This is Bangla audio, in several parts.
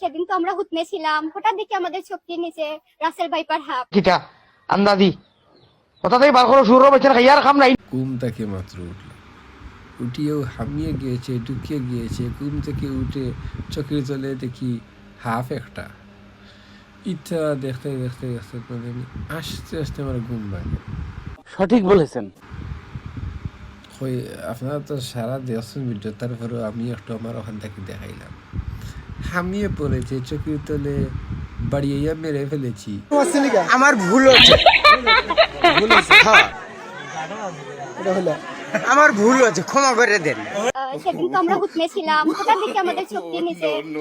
সেদিন তো আমরা হুতমে ছিলাম। হঠাৎ দেখি আমাদের চোখটির নিচে রাসেল ভাইপার হাফ। কিটা? আন্দাজি। কথা থেকে বার করো সুর বেচার খাইয়ার খাম নাই। ঘুম থেকে মাত্র উঠল। উঠিয়েও হামিয়ে গিয়েছে ঢুকিয়ে গিয়েছে। ঘুম থেকে উঠে চোখের তলে দেখি হাফ একটা। ইচ্ছা দেখতে দেখতে দেখতে মানে আস্তে আস্তে আমার ঘুম ভাঙে। সঠিক বলেছেন। কই আপনারা তো সারা দেখছেন ভিডিও তারপরেও আমি একটু আমার ওখান থেকে দেখাইলাম। হামিয়ে পড়েছে চোখের তলে বাড়িয়ে মেরে ফেলেছি। আমার ভুল হচ্ছে ভুল হচ্ছে হ্যাঁ। এটা হলো। আমার ভুল হচ্ছে ক্ষমা করে দেন। সেদিন তো আমরা ছিলাম। আমাদের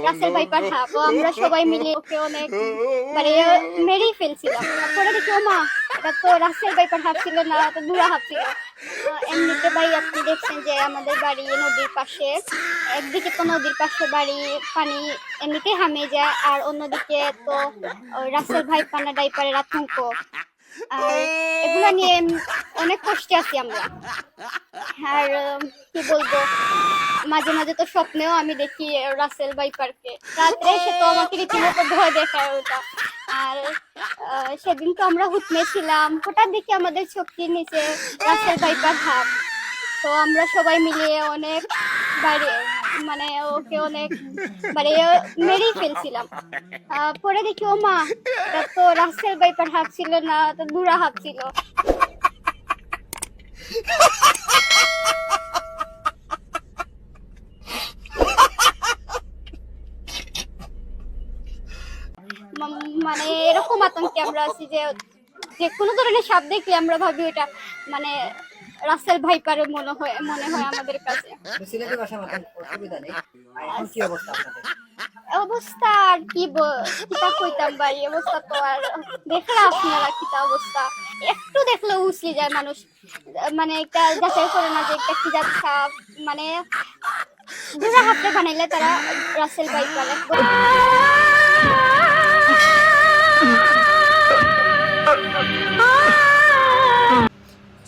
রাসেল ভাইপার হাফ ও আমরা সবাই মিলে ওকে অনেক মানে মেরেই ফেলছিলাম। দেখি, ও মা, এটা তো রাসেল ভাইপার হাফ ছিল না তো দুরা হাফ ছিল। এমনিতে ভাই, আপনি দেখছেন যে আমাদের বাড়ি নদীর পাশে, একদিকে তো নদীর পাশে বাড়ি, পানি এমনিতেই হামে যায়, আর অন্যদিকে তো রাসেল ভাই পানা ডাইপারের আতঙ্ক। এগুলা নিয়ে অনেক কষ্টে আছি আমরা। আর কি বলব? মাঝে মাঝে তো স্বপ্নেও আমি দেখি রাসেল বাইপারকে রাত্রে সে তো আমাকে রীতিমতো ভয় দেখায় ওটা। আর সেদিন তো আমরা হুতমে ছিলাম। হঠাৎ দেখি আমাদের চোখটির নিচে রাসেল বাইপার হাফ তো আমরা সবাই মিলিয়ে অনেক বাইরে মানে ওকে অনেক মানে মেরেই ফেলছিলাম। পরে দেখি, ও মা তো রাসেল বাইপার হাফ ছিল না তো দুরা হাফ ছিল। মানে এরকম আতঙ্কে আমরা আছি যে যে কোনো ধরনের সাপ দেখলে আমরা ভাবি ওটা মানে রাসেল ভাইপারের মনে হয় মনে হয় আমাদের কাছে। অবস্থা আর কি কিতা কইতাম ভাই অবস্থা তো আর দেখলে আপনারা কিতা অবস্থা। একটু দেখলে উসলি যায় মানুষ। মানে একটা যাচাই করে না যে একটা কি জাত সাপ মানে দুরা হাতে বানাইলে তারা রাসেল ভাইপার।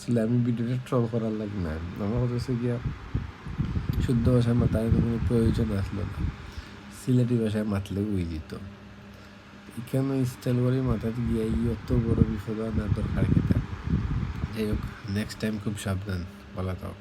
আসলে আমি ভিডিওটা ট্রল করার লাগে না। আমার কথা হচ্ছে গিয়া, শুদ্ধ ভাষায় মাতার কোনো প্রয়োজন আসলো না। সিলেটি ভাষায় মাতলে উই দিত এখানে স্টাইল করে মাথায় গিয়ে এই অত বড় বিপদ না দরকার কিতা? যাই হোক নেক্সট টাইম খুব সাবধান, বলা তাও